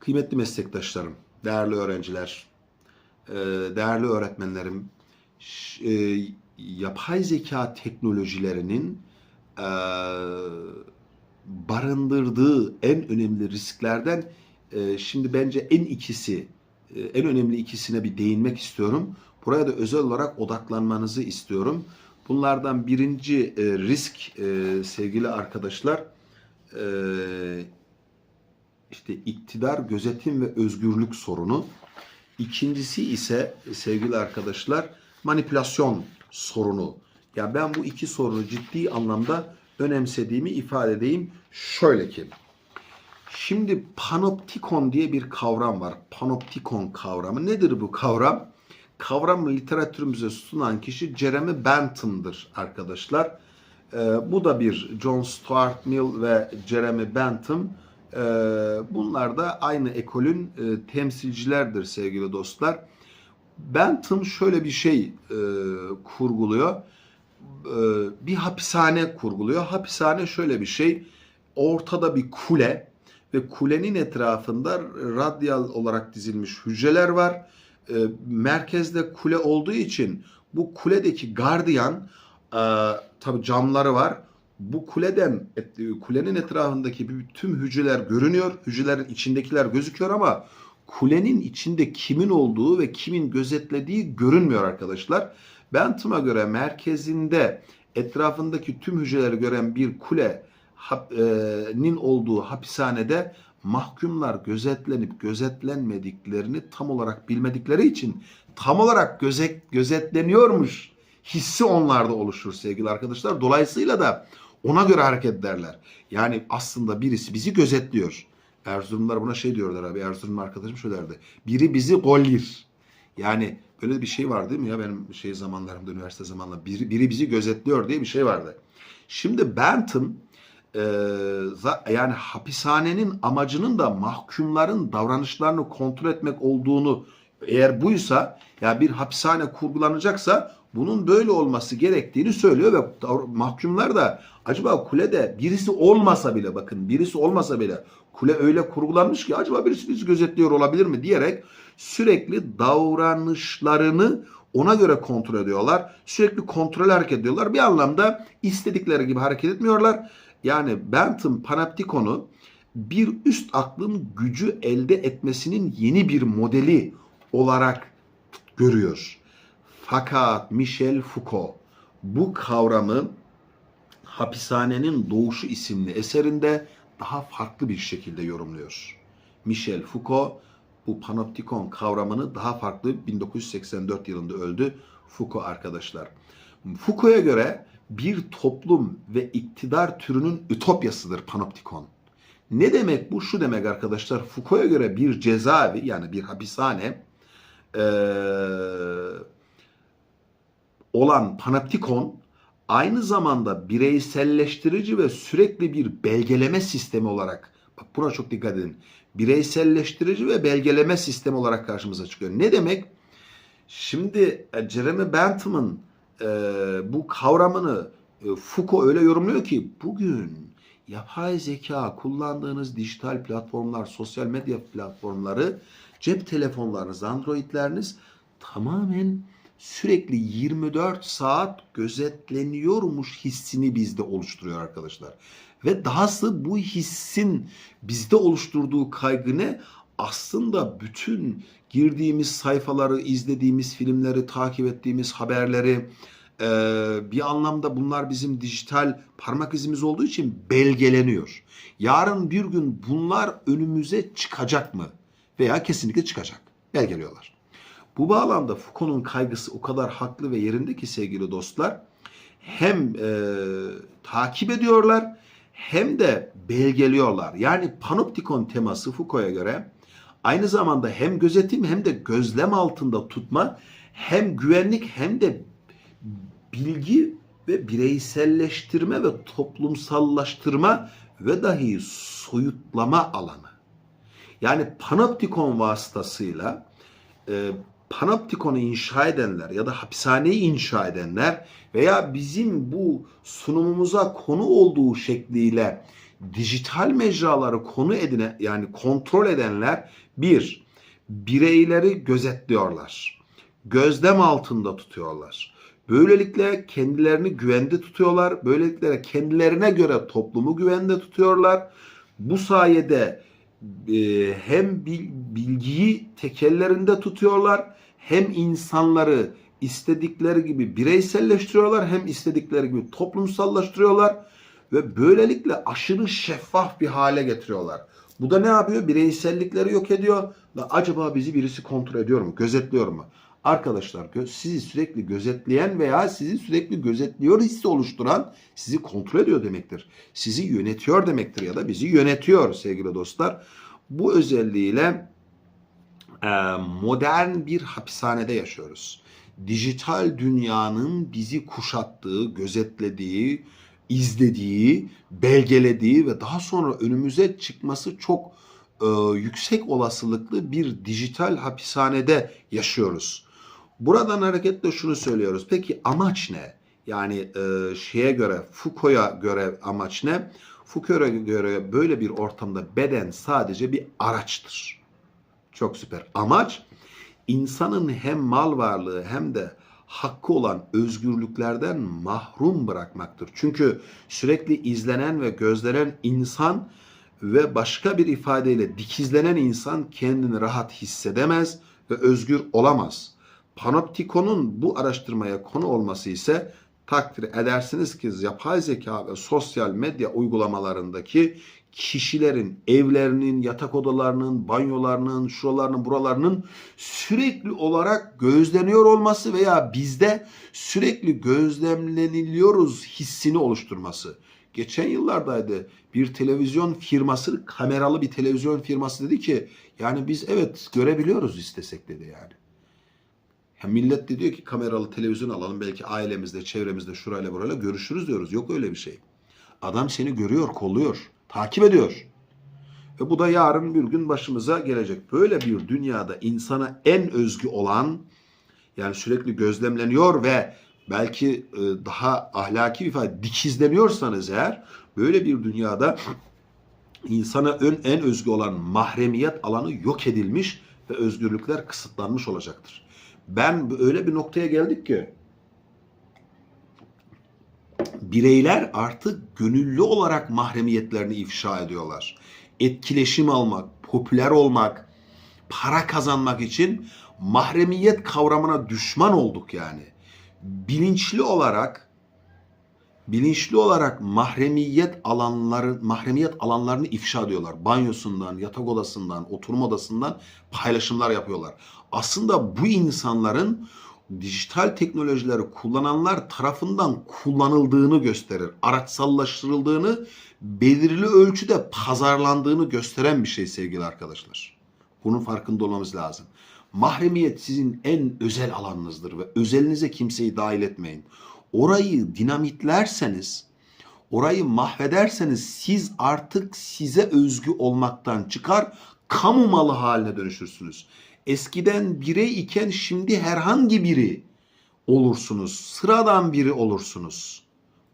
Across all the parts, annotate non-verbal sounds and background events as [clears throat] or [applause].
Kıymetli meslektaşlarım, değerli öğrenciler, e, değerli öğretmenlerim, e, yapay zeka teknolojilerinin e, barındırdığı en önemli risklerden şimdi bence en ikisi, en önemli ikisine bir değinmek istiyorum. Buraya da özel olarak odaklanmanızı istiyorum. Bunlardan birinci risk sevgili arkadaşlar, işte iktidar, gözetim ve özgürlük sorunu. İkincisi ise sevgili arkadaşlar manipülasyon sorunu. Ya ben bu iki sorunu ciddi anlamda önemsediğimi ifade edeyim. Şöyle ki. Şimdi panoptikon diye bir kavram var. Panoptikon kavramı. Nedir bu kavram? Kavramı literatürümüze sunan kişi Jeremy Bentham'dır arkadaşlar. Ee, bu da bir John Stuart Mill ve Jeremy Bentham. Ee, bunlar da aynı ekolün e, temsilcilerdir sevgili dostlar. Bentham şöyle bir şey e, kurguluyor. E, bir hapishane kurguluyor. Hapishane şöyle bir şey. Ortada bir kule ve kulenin etrafında radyal olarak dizilmiş hücreler var. E, merkezde kule olduğu için bu kuledeki gardiyan e, tabi camları var. Bu kuleden et- kulenin etrafındaki bütün hücreler görünüyor. Hücrelerin içindekiler gözüküyor ama kulenin içinde kimin olduğu ve kimin gözetlediği görünmüyor arkadaşlar. Bentham'a göre merkezinde etrafındaki tüm hücreleri gören bir kulenin olduğu hapishanede mahkumlar gözetlenip gözetlenmediklerini tam olarak bilmedikleri için tam olarak gözet, gözetleniyormuş hissi onlarda oluşur sevgili arkadaşlar. Dolayısıyla da ona göre hareket ederler. Yani aslında birisi bizi gözetliyor. Erzurumlar buna şey diyorlar abi. Erzurum arkadaşım şöyle derdi. Biri bizi gollir. Yani böyle bir şey var değil mi ya benim şey zamanlarımda üniversite zamanlarında biri, biri bizi gözetliyor diye bir şey vardı. Şimdi Bentham e, yani hapishanenin amacının da mahkumların davranışlarını kontrol etmek olduğunu eğer buysa ya bir hapishane kurgulanacaksa bunun böyle olması gerektiğini söylüyor ve mahkumlar da acaba kulede birisi olmasa bile bakın birisi olmasa bile kule öyle kurgulanmış ki acaba birisi bizi gözetliyor olabilir mi diyerek sürekli davranışlarını ona göre kontrol ediyorlar. Sürekli kontrol hareket ediyorlar. Bir anlamda istedikleri gibi hareket etmiyorlar. Yani Bentham Panoptikon'u bir üst aklın gücü elde etmesinin yeni bir modeli olarak görüyor. Fakat Michel Foucault bu kavramı Hapishanenin Doğuşu isimli eserinde daha farklı bir şekilde yorumluyor. Michel Foucault bu panoptikon kavramını daha farklı 1984 yılında öldü Foucault arkadaşlar. Foucault'a göre bir toplum ve iktidar türünün ütopyasıdır panoptikon. Ne demek bu? Şu demek arkadaşlar. Foucault'a göre bir cezaevi yani bir hapishane eee, olan panoptikon aynı zamanda bireyselleştirici ve sürekli bir belgeleme sistemi olarak bak buna çok dikkat edin. Bireyselleştirici ve belgeleme sistemi olarak karşımıza çıkıyor. Ne demek? Şimdi e, Jeremy Bentham'ın e, bu kavramını e, Foucault öyle yorumluyor ki bugün yapay zeka kullandığınız dijital platformlar, sosyal medya platformları, cep telefonlarınız, androidleriniz tamamen sürekli 24 saat gözetleniyormuş hissini bizde oluşturuyor arkadaşlar. Ve dahası bu hissin bizde oluşturduğu kaygı ne? Aslında bütün girdiğimiz sayfaları, izlediğimiz filmleri, takip ettiğimiz haberleri, eee, bir anlamda bunlar bizim dijital parmak izimiz olduğu için belgeleniyor. Yarın bir gün bunlar önümüze çıkacak mı? Veya kesinlikle çıkacak. Belgeliyorlar. Bu bağlamda Foucault'un kaygısı o kadar haklı ve yerinde ki sevgili dostlar. Hem e, takip ediyorlar hem de belgeliyorlar. Yani panoptikon teması Foucault'a göre aynı zamanda hem gözetim hem de gözlem altında tutma hem güvenlik hem de bilgi ve bireyselleştirme ve toplumsallaştırma ve dahi soyutlama alanı. Yani panoptikon vasıtasıyla e, panoptikonu inşa edenler ya da hapishaneyi inşa edenler veya bizim bu sunumumuza konu olduğu şekliyle dijital mecraları konu edine yani kontrol edenler bir bireyleri gözetliyorlar. Gözlem altında tutuyorlar. Böylelikle kendilerini güvende tutuyorlar. Böylelikle kendilerine göre toplumu güvende tutuyorlar. Bu sayede hem bil- bilgiyi tekellerinde tutuyorlar hem insanları istedikleri gibi bireyselleştiriyorlar hem istedikleri gibi toplumsallaştırıyorlar ve böylelikle aşırı şeffaf bir hale getiriyorlar. Bu da ne yapıyor? Bireysellikleri yok ediyor. Da acaba bizi birisi kontrol ediyor mu? Gözetliyor mu? Arkadaşlar sizi sürekli gözetleyen veya sizi sürekli gözetliyor hissi oluşturan sizi kontrol ediyor demektir. Sizi yönetiyor demektir ya da bizi yönetiyor sevgili dostlar. Bu özelliğiyle modern bir hapishanede yaşıyoruz. Dijital dünyanın bizi kuşattığı, gözetlediği, izlediği, belgelediği ve daha sonra önümüze çıkması çok e, yüksek olasılıklı bir dijital hapishanede yaşıyoruz. Buradan hareketle şunu söylüyoruz. Peki amaç ne? Yani e, şeye göre, Foucault'a göre amaç ne? Foucault'a göre böyle bir ortamda beden sadece bir araçtır. Çok süper. Amaç insanın hem mal varlığı hem de hakkı olan özgürlüklerden mahrum bırakmaktır. Çünkü sürekli izlenen ve gözlenen insan ve başka bir ifadeyle dikizlenen insan kendini rahat hissedemez ve özgür olamaz. Panoptikon'un bu araştırmaya konu olması ise takdir edersiniz ki yapay zeka ve sosyal medya uygulamalarındaki kişilerin evlerinin, yatak odalarının, banyolarının, şuralarının, buralarının sürekli olarak gözleniyor olması veya bizde sürekli gözlemleniliyoruz hissini oluşturması. Geçen yıllardaydı bir televizyon firması, kameralı bir televizyon firması dedi ki yani biz evet görebiliyoruz istesek dedi yani. Ya millet de diyor ki kameralı televizyon alalım belki ailemizde, çevremizde şurayla burayla görüşürüz diyoruz. Yok öyle bir şey. Adam seni görüyor, kolluyor, takip ediyor. Ve bu da yarın bir gün başımıza gelecek. Böyle bir dünyada insana en özgü olan yani sürekli gözlemleniyor ve belki e, daha ahlaki bir ifade dikizleniyorsanız eğer böyle bir dünyada insana ön, en özgü olan mahremiyet alanı yok edilmiş ve özgürlükler kısıtlanmış olacaktır. Ben öyle bir noktaya geldik ki bireyler artık gönüllü olarak mahremiyetlerini ifşa ediyorlar. Etkileşim almak, popüler olmak, para kazanmak için mahremiyet kavramına düşman olduk yani. Bilinçli olarak bilinçli olarak mahremiyet alanları mahremiyet alanlarını ifşa ediyorlar. Banyosundan, yatak odasından, oturma odasından paylaşımlar yapıyorlar. Aslında bu insanların dijital teknolojileri kullananlar tarafından kullanıldığını gösterir. Araçsallaştırıldığını, belirli ölçüde pazarlandığını gösteren bir şey sevgili arkadaşlar. Bunun farkında olmamız lazım. Mahremiyet sizin en özel alanınızdır ve özelinize kimseyi dahil etmeyin. Orayı dinamitlerseniz, orayı mahvederseniz siz artık size özgü olmaktan çıkar, kamu malı haline dönüşürsünüz. Eskiden birey iken şimdi herhangi biri olursunuz. Sıradan biri olursunuz.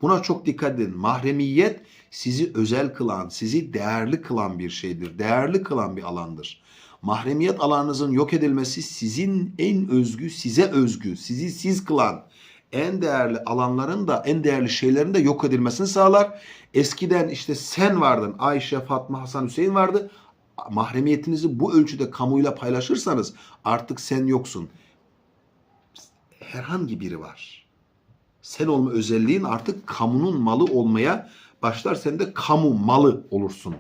Buna çok dikkat edin. Mahremiyet sizi özel kılan, sizi değerli kılan bir şeydir. Değerli kılan bir alandır. Mahremiyet alanınızın yok edilmesi sizin en özgü, size özgü, sizi siz kılan en değerli alanların da en değerli şeylerin de yok edilmesini sağlar. Eskiden işte sen vardın, Ayşe, Fatma, Hasan, Hüseyin vardı. Mahremiyetinizi bu ölçüde kamuyla paylaşırsanız artık sen yoksun. Herhangi biri var. Sen olma özelliğin artık kamunun malı olmaya başlar. Sen de kamu malı olursun.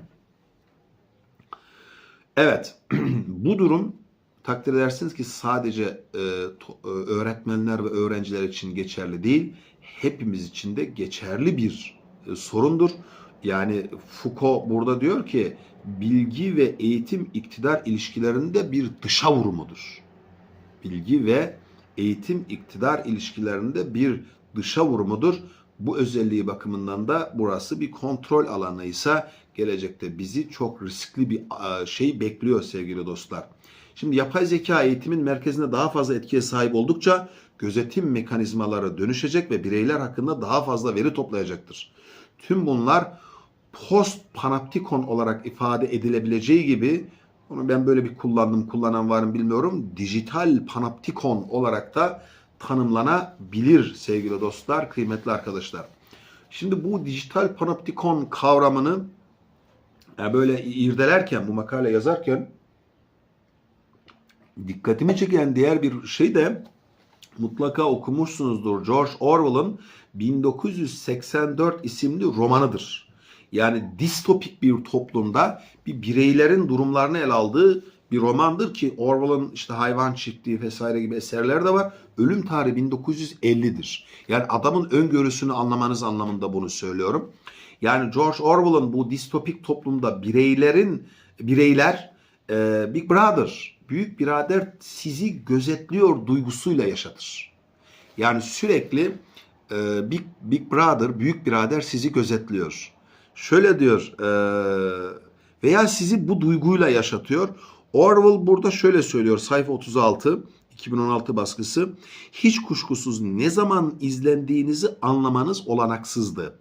Evet, [clears throat] bu durum takdir edersiniz ki sadece e, to- e, öğretmenler ve öğrenciler için geçerli değil, hepimiz için de geçerli bir e, sorundur. Yani Foucault burada diyor ki bilgi ve eğitim iktidar ilişkilerinde bir dışa vurumudur. Bilgi ve eğitim iktidar ilişkilerinde bir dışa vurumudur. Bu özelliği bakımından da burası bir kontrol alanıysa gelecekte bizi çok riskli bir e, şey bekliyor sevgili dostlar. Şimdi yapay zeka eğitimin merkezinde daha fazla etkiye sahip oldukça gözetim mekanizmaları dönüşecek ve bireyler hakkında daha fazla veri toplayacaktır. Tüm bunlar post panoptikon olarak ifade edilebileceği gibi onu ben böyle bir kullandım, kullanan var mı bilmiyorum. Dijital panoptikon olarak da tanımlanabilir sevgili dostlar, kıymetli arkadaşlar. Şimdi bu dijital panoptikon kavramını yani böyle irdelerken, bu makale yazarken dikkatimi çeken diğer bir şey de mutlaka okumuşsunuzdur. George Orwell'ın 1984 isimli romanıdır. Yani distopik bir toplumda bir bireylerin durumlarını ele aldığı bir romandır ki Orwell'ın işte hayvan çiftliği vesaire gibi eserleri de var. Ölüm tarihi 1950'dir. Yani adamın öngörüsünü anlamanız anlamında bunu söylüyorum. Yani George Orwell'ın bu distopik toplumda bireylerin bireyler e, Big Brother, büyük birader sizi gözetliyor duygusuyla yaşatır. Yani sürekli e, Big, Big Brother, büyük birader sizi gözetliyor. Şöyle diyor e, veya sizi bu duyguyla yaşatıyor. Orwell burada şöyle söylüyor sayfa 36 2016 baskısı. Hiç kuşkusuz ne zaman izlendiğinizi anlamanız olanaksızdı.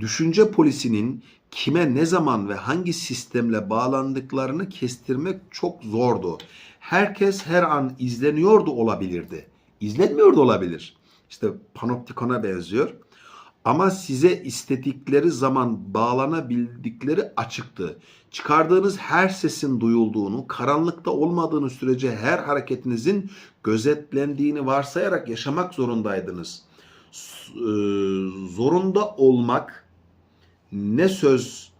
Düşünce polisinin kime ne zaman ve hangi sistemle bağlandıklarını kestirmek çok zordu. Herkes her an izleniyordu olabilirdi. İzlenmiyor da olabilir. İşte panoptikona benziyor. Ama size istedikleri zaman bağlanabildikleri açıktı. Çıkardığınız her sesin duyulduğunu, karanlıkta olmadığını sürece her hareketinizin gözetlendiğini varsayarak yaşamak zorundaydınız. E, zorunda olmak ne söz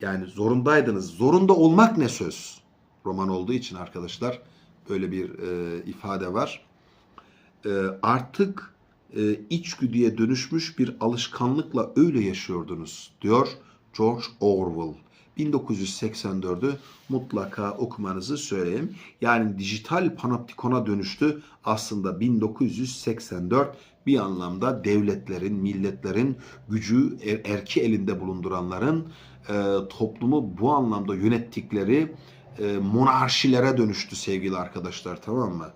yani zorundaydınız. Zorunda olmak ne söz? Roman olduğu için arkadaşlar böyle bir e, ifade var. E, artık e, içgüdüye dönüşmüş bir alışkanlıkla öyle yaşıyordunuz diyor George Orwell. 1984'ü mutlaka okumanızı söyleyeyim. Yani dijital panoptikona dönüştü. Aslında 1984 bir anlamda devletlerin, milletlerin gücü er- erki elinde bulunduranların e, toplumu bu anlamda yönettikleri e, monarşilere dönüştü sevgili arkadaşlar tamam mı?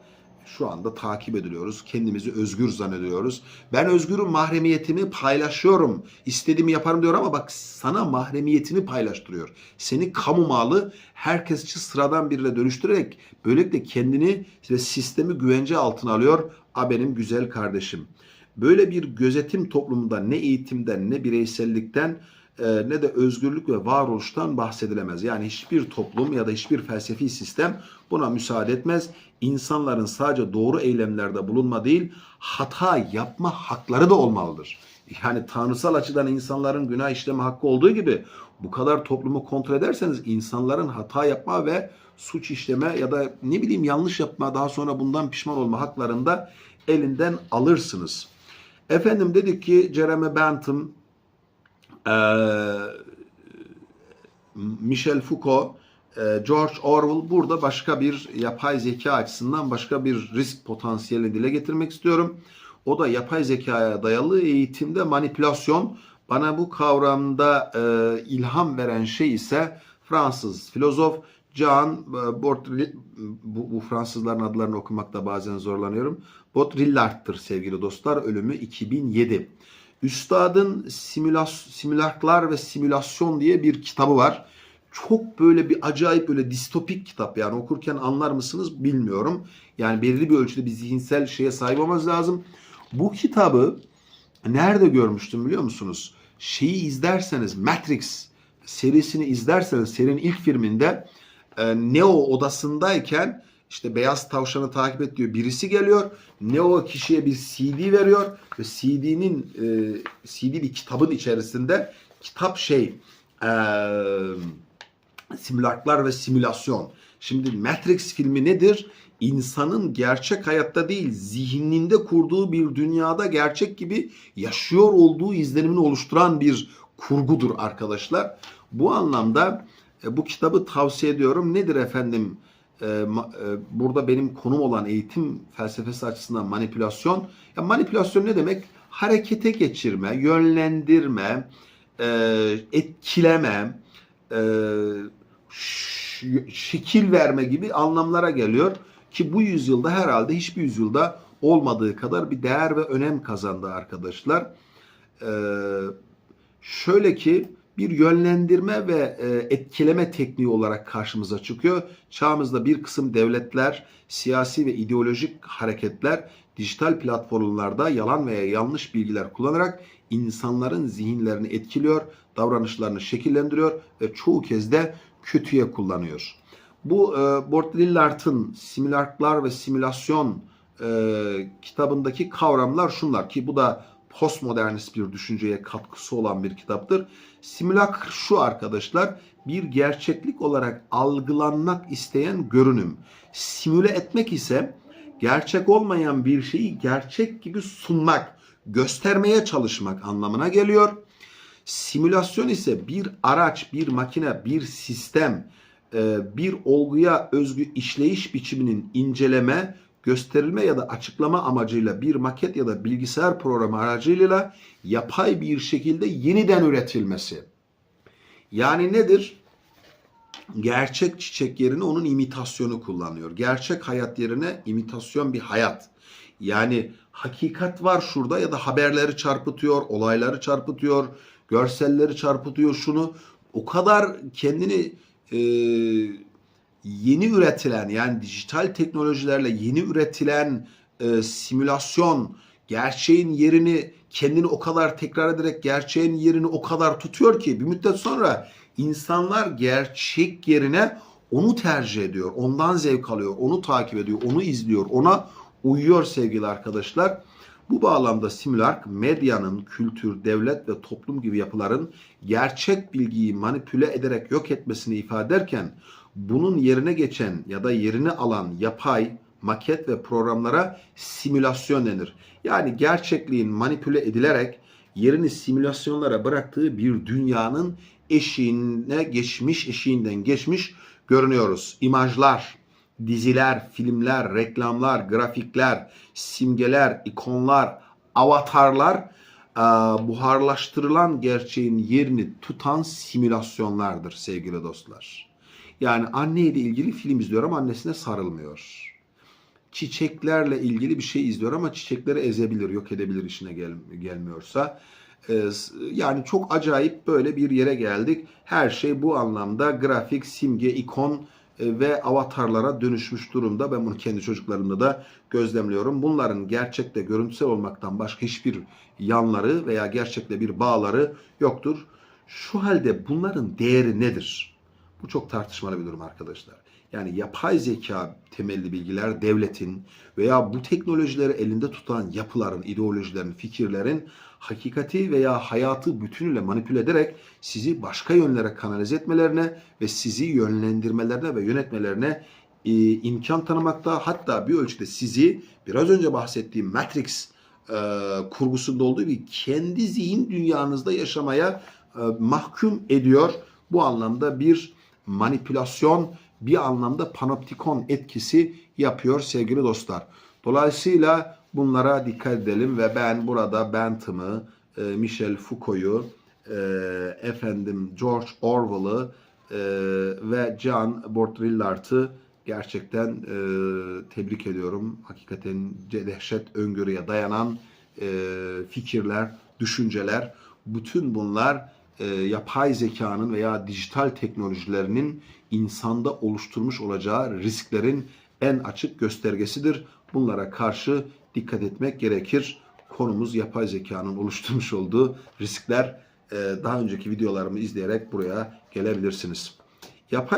Şu anda takip ediliyoruz. Kendimizi özgür zannediyoruz. Ben özgürüm mahremiyetimi paylaşıyorum. İstediğimi yaparım diyor ama bak sana mahremiyetini paylaştırıyor. Seni kamu malı herkesçi sıradan birine dönüştürerek böylelikle kendini ve sistemi güvence altına alıyor. A benim güzel kardeşim. Böyle bir gözetim toplumunda ne eğitimden ne bireysellikten ne de özgürlük ve varoluştan bahsedilemez. Yani hiçbir toplum ya da hiçbir felsefi sistem buna müsaade etmez. İnsanların sadece doğru eylemlerde bulunma değil, hata yapma hakları da olmalıdır. Yani tanrısal açıdan insanların günah işleme hakkı olduğu gibi bu kadar toplumu kontrol ederseniz insanların hata yapma ve suç işleme ya da ne bileyim yanlış yapma daha sonra bundan pişman olma haklarını da elinden alırsınız. Efendim dedik ki Jeremy Bentham Michel Foucault, e, George Orwell burada başka bir yapay zeka açısından başka bir risk potansiyelini dile getirmek istiyorum. O da yapay zekaya dayalı eğitimde manipülasyon. Bana bu kavramda e, ilham veren şey ise Fransız filozof Jean e, Baudrillard, bu, bu Fransızların adlarını okumakta bazen zorlanıyorum. Baudrillard'tır sevgili dostlar. Ölümü 2007. Üstadın Simülas Simülaklar ve Simülasyon diye bir kitabı var. Çok böyle bir acayip böyle distopik kitap yani okurken anlar mısınız bilmiyorum. Yani belirli bir ölçüde bir zihinsel şeye sahip olmamız lazım. Bu kitabı nerede görmüştüm biliyor musunuz? Şeyi izlerseniz Matrix serisini izlerseniz serinin ilk filminde e, Neo odasındayken işte beyaz tavşanı takip et diyor. Birisi geliyor. Neo kişiye bir CD veriyor ve CD'nin e, CD bir kitabın içerisinde kitap şey e, simülaklar ve simülasyon. Şimdi Matrix filmi nedir? İnsanın gerçek hayatta değil zihninde kurduğu bir dünyada gerçek gibi yaşıyor olduğu izlenimini oluşturan bir kurgudur arkadaşlar. Bu anlamda e, bu kitabı tavsiye ediyorum. Nedir efendim? E, ma- e, burada benim konum olan eğitim felsefesi açısından manipülasyon. Ya manipülasyon ne demek? Harekete geçirme, yönlendirme, e, etkileme, e, şekil verme gibi anlamlara geliyor. Ki bu yüzyılda herhalde hiçbir yüzyılda olmadığı kadar bir değer ve önem kazandı arkadaşlar. Ee, şöyle ki bir yönlendirme ve e, etkileme tekniği olarak karşımıza çıkıyor. Çağımızda bir kısım devletler, siyasi ve ideolojik hareketler dijital platformlarda yalan veya yanlış bilgiler kullanarak insanların zihinlerini etkiliyor, davranışlarını şekillendiriyor ve çoğu kez de kötüye kullanıyor. Bu e, Bort Lillard'ın ve simülasyon e, kitabındaki kavramlar şunlar ki bu da postmodernist bir düşünceye katkısı olan bir kitaptır. Simülak şu arkadaşlar bir gerçeklik olarak algılanmak isteyen görünüm. Simüle etmek ise gerçek olmayan bir şeyi gerçek gibi sunmak, göstermeye çalışmak anlamına geliyor. Simülasyon ise bir araç, bir makine, bir sistem, e, bir olguya özgü işleyiş biçiminin inceleme, gösterilme ya da açıklama amacıyla bir maket ya da bilgisayar programı aracılığıyla yapay bir şekilde yeniden üretilmesi. Yani nedir? Gerçek çiçek yerine onun imitasyonu kullanıyor. Gerçek hayat yerine imitasyon bir hayat. Yani hakikat var şurada ya da haberleri çarpıtıyor, olayları çarpıtıyor, görselleri çarpıtıyor şunu. O kadar kendini e, yeni üretilen yani dijital teknolojilerle yeni üretilen e, simülasyon gerçeğin yerini kendini o kadar tekrar ederek gerçeğin yerini o kadar tutuyor ki bir müddet sonra insanlar gerçek yerine onu tercih ediyor. Ondan zevk alıyor, onu takip ediyor, onu izliyor, ona uyuyor sevgili arkadaşlar. Bu bağlamda simülark medyanın kültür, devlet ve toplum gibi yapıların gerçek bilgiyi manipüle ederek yok etmesini ifade ederken bunun yerine geçen ya da yerini alan yapay, maket ve programlara simülasyon denir. Yani gerçekliğin manipüle edilerek yerini simülasyonlara bıraktığı bir dünyanın eşiğine geçmiş, eşiğinden geçmiş görünüyoruz. İmajlar, diziler, filmler, reklamlar, grafikler, simgeler, ikonlar, avatarlar buharlaştırılan gerçeğin yerini tutan simülasyonlardır sevgili dostlar. Yani anneyle ilgili film izliyor ama annesine sarılmıyor. Çiçeklerle ilgili bir şey izliyor ama çiçekleri ezebilir, yok edebilir işine gel, gelmiyorsa. Ee, yani çok acayip böyle bir yere geldik. Her şey bu anlamda grafik, simge, ikon e, ve avatarlara dönüşmüş durumda. Ben bunu kendi çocuklarımda da gözlemliyorum. Bunların gerçekte görüntüsel olmaktan başka hiçbir yanları veya gerçekte bir bağları yoktur. Şu halde bunların değeri nedir? Bu çok tartışmalı bir durum arkadaşlar. Yani yapay zeka temelli bilgiler devletin veya bu teknolojileri elinde tutan yapıların, ideolojilerin, fikirlerin hakikati veya hayatı bütünüyle manipüle ederek sizi başka yönlere kanalize etmelerine ve sizi yönlendirmelerine ve yönetmelerine e, imkan tanımakta. Hatta bir ölçüde sizi biraz önce bahsettiğim Matrix e, kurgusunda olduğu gibi kendi zihin dünyanızda yaşamaya e, mahkum ediyor. Bu anlamda bir manipülasyon bir anlamda panoptikon etkisi yapıyor sevgili dostlar. Dolayısıyla bunlara dikkat edelim ve ben burada Bentham'ı, e, Michel Foucault'u, e, efendim George Orwell'ı e, ve John Baudrillard'ı gerçekten tebrik ediyorum. Hakikaten dehşet öngörüye dayanan fikirler, düşünceler, bütün bunlar e, yapay zekanın veya dijital teknolojilerinin insanda oluşturmuş olacağı risklerin en açık göstergesidir. Bunlara karşı dikkat etmek gerekir. Konumuz yapay zekanın oluşturmuş olduğu riskler. E, daha önceki videolarımı izleyerek buraya gelebilirsiniz. Yapay